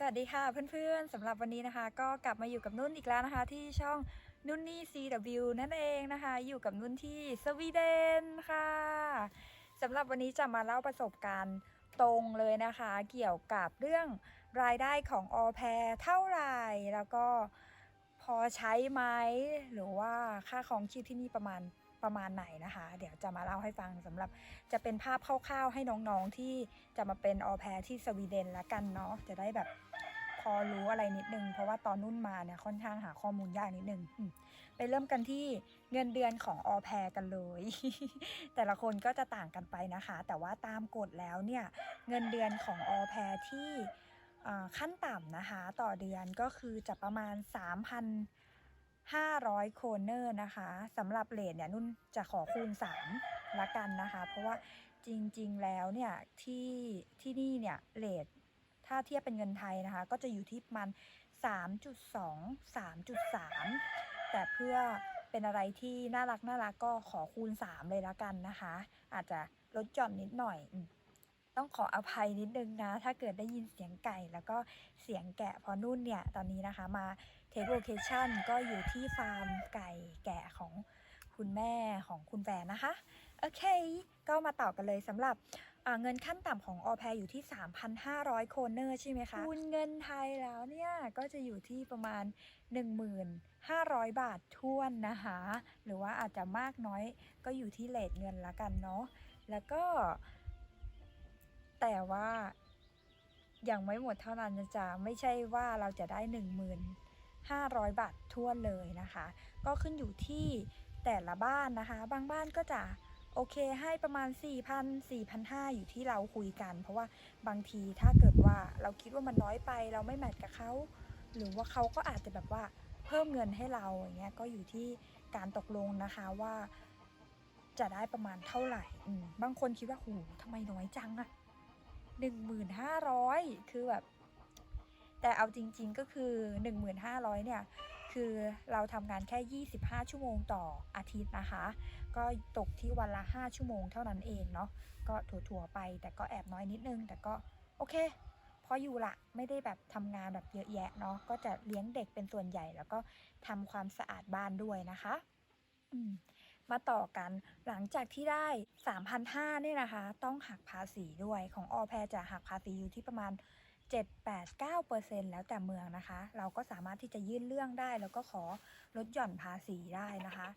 สวัสดีค่ะเพื่อนๆสำหรับวันนี้นะคะ ก็กลับมาอยู่กับนุ่นอีกแล้วนะคะ ที่ช่องนุ่นนี่ CW นั่นเองนะคะ อยู่กับนุ่นที่สวีเดนค่ะสำหรับวันนี้จะมาเล่าประสบการณ์ตรงเลยนะคะ เกี่ยวกับเรื่องรายได้ของออแพรเท่าไหร่แล้วก็พอใช้ไหมหรือว่าค่าของชีพที่นี่ประมาณประมาณไหนนะคะ เดี๋ยวจะมาเล่าให้ฟังสำหรับจะเป็นภาพคร่าวๆให้น้องๆที่จะมาเป็นออแพรที่สวีเดนละกันเนาะจะได้แบบ อรู้อะไรนิดนึง เพราะว่าตอนนุ่นมาเนี่ยค่อนข้างหาข้อมูลยากนิดนึงไปเริ่มกันที่เงินเดือนของออแพรกันเลย แต่ละคนก็จะต่างกันไปนะคะ แต่ว่าตามกฎแล้วเนี่ยเงินเดือนของออแพรที่ขั้นต่ำนะคะ ต่อเดือนก็คือจะประมาณ 3,500 โครเนอร์นะคะสำหรับเลทเนี่ยนุ่นจะขอคูณ 3 ละกันนะคะ เพราะว่าจริงๆแล้วเนี่ยที่ที่นี่เนี่ยเลท ถ้าเทียบเป็นเงินไทยนะคะ ก็จะอยู่ที่ประมาณ 3.2 3.3 แต่เพื่อเป็นอะไรที่น่ารักน่ารักก็ขอคูณ 3 เลยละกันนะคะ อาจจะลดหย่อนนิดหน่อย ต้องขออภัยนิดนึงนะ ถ้าเกิดได้ยินเสียงไก่แล้วก็เสียงแกะพอนุ่นเนี่ย ตอนนี้นะคะมาเทคโลเคชั่นก็อยู่ที่ฟาร์มไก่แกะของ คุณแม่ของคุณแฟนนะคะ โอเค ก็มาต่อกันเลยสำหรับเงินขั้นต่ำของออแพรอยู่ที่ 3,500 โครเนอร์ใช่ไหมคะคูณเงินไทยแล้วเนี่ย ก็จะอยู่ที่ประมาณ 1,500 บาทท้วนนะคะ หรือว่าอาจจะมากน้อยก็อยู่ที่เลทเงินละกันเนาะแล้วก็ แต่ว่ายังไม่หมดเท่านั้นนะจ๊ะไม่ใช่ว่าเราจะได้1,500 บาททั่วนเลยนะคะ ก็ขึ้นอยู่ที่ แต่ละบ้านนะคะ บางบ้านก็จะโอเคให้ประมาณ 4,000 4,500 อยู่ที่เราคุยกัน เพราะว่าบางทีถ้าเกิดว่าเราคิดว่ามันน้อยไป เราไม่แมทกับเขาหรือว่าเขาก็อาจจะแบบว่าเพิ่มเงินให้เราอย่างเงี้ยก็อยู่ที่การตกลงนะคะว่า จะได้ประมาณเท่าไหร่บางคนคิดว่าโหทำไมน้อยจังอะหนึ่งหมื่นห้าร้อยคือแบบ แต่เอาจริง ๆก็คือ1,500เนี่ย คือเราทำงานแค่ 25 ชั่วโมงต่ออาทิตย์นะคะ ก็ตกที่วันละ 5 ชั่วโมงเท่านั้นเองเนาะก็ถั่วๆไปแต่ก็แอบน้อยนิดนึง แต่ก็โอเคพออยู่ละไม่ได้แบบทำงานแบบเยอะแยะเนาะก็จะเลี้ยงเด็กเป็นส่วนใหญ่แล้วก็ทำความสะอาดบ้านด้วยนะคะมมาต่อกันหลังจากที่ได้ 3,500เนี่ยนะคะ ต้องหักภาษีด้วยของออแพรจะหักภาษีอยู่ที่ประมาณ 7 8 9เปอร์เซ็นแล้วแต่เมืองนะคะ เราก็สามารถที่จะยื่นเรื่องได้ แล้วก็ขอลดหย่อนภาษีได้นะคะ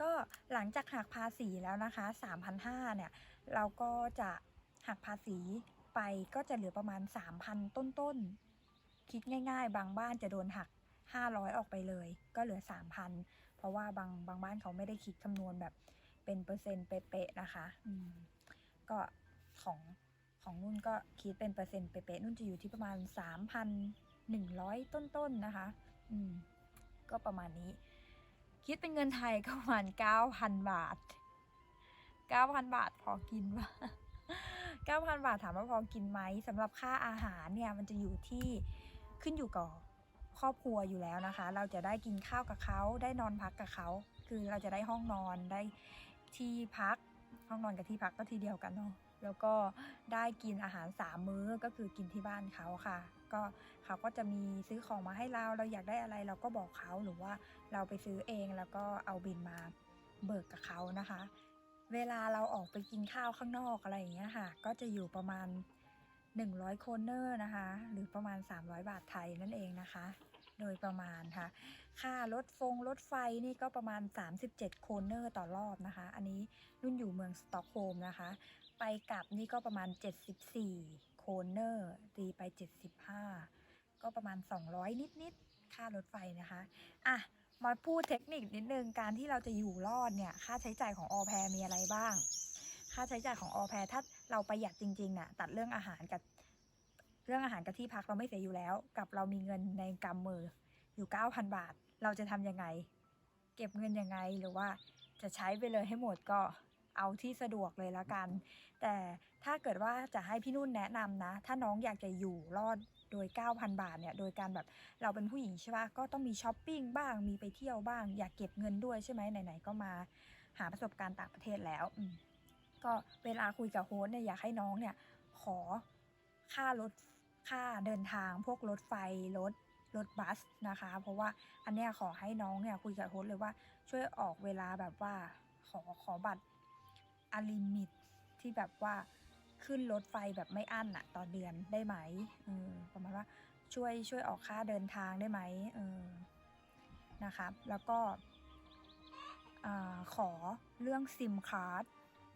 ก็หลังจากหักภาษีแล้วนะคะ3,500เนี่ย เราก็จะหักภาษีไปก็จะเหลือประมาณ 3,000 ต้นๆ คิดง่ายๆ บางบ้านจะโดนหัก 500 ออกไปเลย ก็เหลือ 3,000 เพราะว่าบางบางบ้านเขาไม่ได้คิดคำนวณแบบเป็นเปอร์เซ็นต์เป๊ะๆนะคะก็ของ ของนุ่นก็คิดเป็นเปอร์เซ็นต์เป๊ะๆนุ่นจะอยู่ที่ประมาณ 3,100 ต้นๆนะคะ อืม ก็ประมาณนี้ คิดเป็นเงินไทยก็ประมาณ 9,000 บาท 9,000 บาทพอกินปะ9,000 บาทถามว่าพอกินไหมสำหรับค่าอาหารเนี่ย มันจะอยู่ที่ขึ้นอยู่กับครอบครัวอยู่แล้วนะคะ เราจะได้กินข้าวกับเขาได้นอนพักกับเขา คือเราจะได้ห้องนอนได้ที่พักห้องนอนกับที่พักก็ทีเดียวกันเนาะ แล้วก็ได้กินอาหารสามมื้อก็คือกินที่บ้านเขาค่ะ ก็เขาก็จะมีซื้อของมาให้เราเราอยากได้อะไรเราก็บอกเขาหรือว่าเราไปซื้อเองแล้วก็เอาบินมาเบิกกับเขานะคะ เวลาเราออกไปกินข้าวข้างนอกอะไรอย่างเงี้ยค่ะ ก็จะอยู่ประมาณ 100โครเนอร์นะคะ หรือประมาณ 300 บาทไทยนั่นเองนะคะ โดยประมาณค่ะ ค่ารถฟงรถไฟนี่ก็ประมาณ 37 โครเนอร์ต่อรอบนะคะ อันนี้นุ่นอยู่เมืองสตอกโฮล์มนะคะ ไปกลับนี่ก็ประมาณ 74 โครเนอร์ตีไป 75 ก็ประมาณ 200 นิดๆ ค่ารถไฟนะคะ อะ มาพูดเทคนิคนิดนึง การที่เราจะอยู่รอดเนี่ย ค่าใช้จ่ายของออแพรมีอะไรบ้าง ค่าใช้จ่ายของออแพรถ้าเราประหยัดจริงๆน่ะ ตัดเรื่องอาหารกับเรื่องอาหารกับที่พักเราไม่เสียอยู่แล้ว กับเรามีเงินในกำมืออยู่ 9,000 บาท เราจะทำยังไง เก็บเงินยังไงหรือว่าจะใช้ไปเลยให้หมดก็ เอาที่สะดวกเลยละกัน แต่ถ้าเกิดว่าจะให้พี่นุ่นแนะนำนะ ถ้าน้องอยากจะอยู่รอดโดย 9,000 บาทเนี่ย โดยการแบบเราเป็นผู้หญิงใช่ปะก็ต้องมีช้อปปิ้งบ้าง มีไปเที่ยวบ้าง อยากเก็บเงินด้วยใช่ไหมไหนๆก็มาหาประสบการณ์ต่างประเทศแล้วอืมก็เวลาคุยกับโฮสต์เนี่ยอยากให้น้องเนี่ยขอค่ารถค่าเดินทางพวกรถไฟรถรถบัสนะคะ เพราะว่าอันเนี้ยขอให้น้องเนี่ยคุยกับโฮสต์เลยว่าช่วยออกเวลาแบบว่าขอขอบัตร อลิมิตที่แบบว่าขึ้นรถไฟแบบไม่อั้นอะต่อเดือนได้ไหมเออประมาณว่าช่วยช่วยออกค่าเดินทางได้ไหมเออนะครับ แล้วก็ขอเรื่องซิมคาร์ด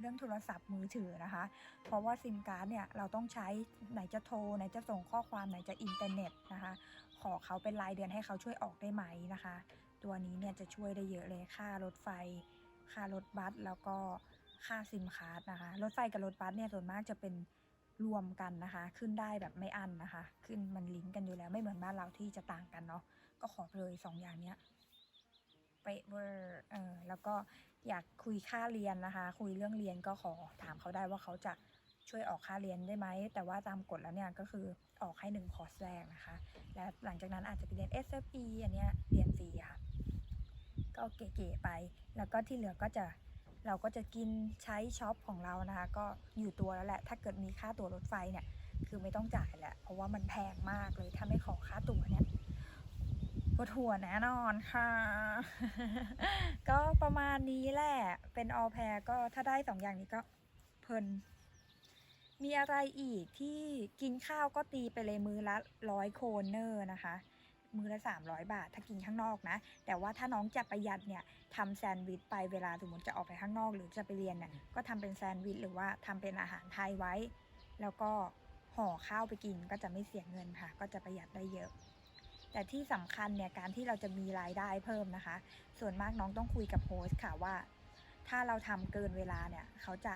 เรื่องโทรศัพท์มือถือนะคะ เพราะว่าซิมการ์ดเนี่ยเราต้องใช้ไหนจะโทร ไหนจะส่งข้อความไหนจะอินเทอร์เน็ตนะคะ ขอเขาเป็นรายเดือนให้เขาช่วยออกได้ไหมนะคะ ตัวนี้เนี่ยจะช่วยได้เยอะเลยค่ารถไฟ ค่ารถบัสแล้วก็ ค่าซิมการ์ดนะคะ รถไฟกับรถบัสเนี่ยส่วนมากจะเป็นรวมกันนะคะ ขึ้นได้แบบไม่อั้นนะคะ ขึ้นมันลิงก์กันอยู่แล้วไม่เหมือนบ้านเราที่จะต่างกันเนาะก็ขอเลยสองอย่างเนี้ยเป๊ะเวอร์เออแล้วก็อยากคุยค่าเรียนนะคะ คุยเรื่องเรียนก็ขอถามเขาได้ว่าเขาจะช่วยออกค่าเรียนได้ไหม แต่ว่าตามกฎแล้วเนี่ยก็คือออกให้หนึ่งคอร์สแรกนะคะ และหลังจากนั้นอาจจะไปเรียน SFE อันเนี้ยเรียนฟรีค่ะ ก็เก๋ๆไป แล้วก็ที่เหลือก็จะ เราก็จะกินใช้ช็อปของเรานะคะ ก็อยู่ตัวแล้วแหละ ถ้าเกิดมีค่าตั๋วรถไฟเนี่ย คือไม่ต้องจ่ายแหละ เพราะว่ามันแพงมากเลยถ้าไม่ขอค่าตั๋วเนี่ยปวดหัวแน่นอนค่ะ ก็ประมาณนี้แหละ เป็นออแพรก็ถ้าได้สองอย่างนี้ก็เพลิน มีอะไรอีกที่กินข้าวก็ตีไปเลยมือละร้อยโครเนอร์นะคะ มือละ 300 บาท ถ้ากินข้างนอกนะ แต่ว่าถ้าน้องจะประหยัดเนี่ยทำแซนด์วิชไปเวลาสมมติจะออกไปข้างนอกหรือจะไปเรียนเนี่ยก็ทำเป็นแซนด์วิชหรือว่าทำเป็นอาหารไทยไว้ แล้วก็ห่อข้าวไปกินก็จะไม่เสียเงินค่ะ ก็จะประหยัดได้เยอะแต่ที่สำคัญเนี่ยการที่เราจะมีรายได้เพิ่มนะคะ ส่วนมากน้องต้องคุยกับโฮสต์ค่ะว่า ถ้าเราทำเกินเวลาเนี่ยเขาจะ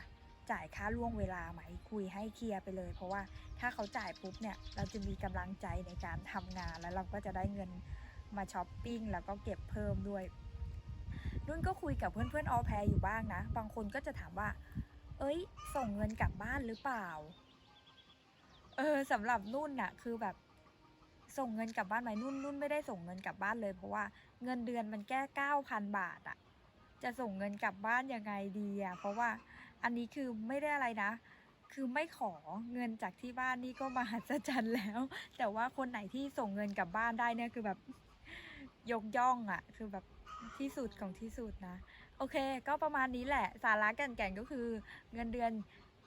จ่ายค่าล่วงเวลาไหมคุยให้เคลียร์ไปเลย เพราะว่าถ้าเขาจ่ายปุ๊บเนี่ยเราจะมีกำลังใจในการทำงาน แล้วเราก็จะได้เงินมาช้อปปิ้งแล้วก็เก็บเพิ่มด้วยนุ่นก็คุยกับเพื่อนๆออแพรอยู่บ้างนะ บางคนก็จะถามว่า เอ้ย ส่งเงินกลับบ้านหรือเปล่า เออสำหรับนุ่นน่ะ คือแบบส่งเงินกลับบ้านไหมนุ่นนุ่นไม่ได้ส่งเงินกลับบ้านเลย เพราะว่าเงินเดือนมันแค่เก้าพันบาทอะ จะส่งเงินกลับบ้านยังไงดีอะเพราะว่าอันนี้คือไม่ได้อะไรนะ คือไม่ขอเงินจากที่บ้านนี่ก็มหัศจรรย์แล้ว แต่ว่าคนไหนที่ส่งเงินกลับบ้านได้เนี่ยคือแบบยกย่องอะ่ะคือแบบที่สุดของที่สุดนะ โอเค ก็ประมาณนี้แหละ สาระแก่นๆก็คือเงินเดือน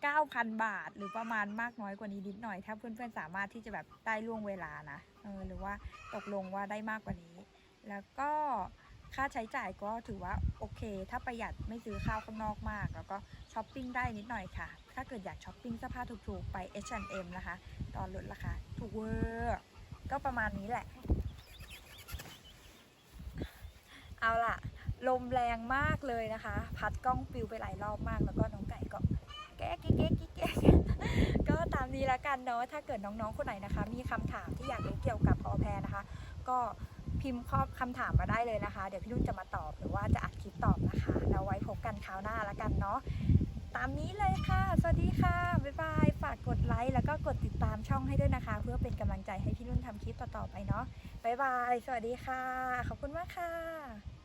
9,000 บาท หรือประมาณมากน้อยกว่านี้นิดหน่อย ถ้าเพื่อนๆสามารถที่จะแบบได้ล่วงเวลานะเออหรือว่าตกลงว่าได้มากกว่านี้ แล้วก็ ค่าใช้จ่ายก็ถือว่าโอเค ถ้าประหยัดไม่ซื้อข้าวข้างนอกมาก แล้วก็ช้อปปิ้งได้นิดหน่อยค่ะ ถ้าเกิดอยากช้อปปิ้งเสื้อผ้าถูกๆ ไป H&M นะคะ ตอนลดราคาถูกเวอร์ก็ประมาณนี้แหละ เอาล่ะ ลมแรงมากเลยนะคะ พัดกล้องปิวไปหลายรอบมาก แล้วก็น้องไก่ก็แก๊กแก๊กแก๊กแก๊กก็ตามนี้แล้วกันเนาะ ถ้าเกิดน้องๆ คนไหนนะคะ มีคำถามที่อยากรู้เกี่ยวกับพอแพรนะคะ ก็ พิมพ์ข้อคำถามมาได้เลยนะคะ เดี๋ยวพี่นุ่นจะมาตอบหรือว่าจะอัดคลิปตอบนะคะ เราไว้พบกันคราวหน้าละกันเนาะตามนี้เลยค่ะ สวัสดีค่ะ บ๊ายบาย ฝากกดไลค์แล้วก็กดติดตามช่องให้ด้วยนะคะ เพื่อเป็นกำลังใจให้พี่นุ่นทำคลิปต่อๆไปเนาะ บ๊ายบาย สวัสดีค่ะ ขอบคุณมากค่ะ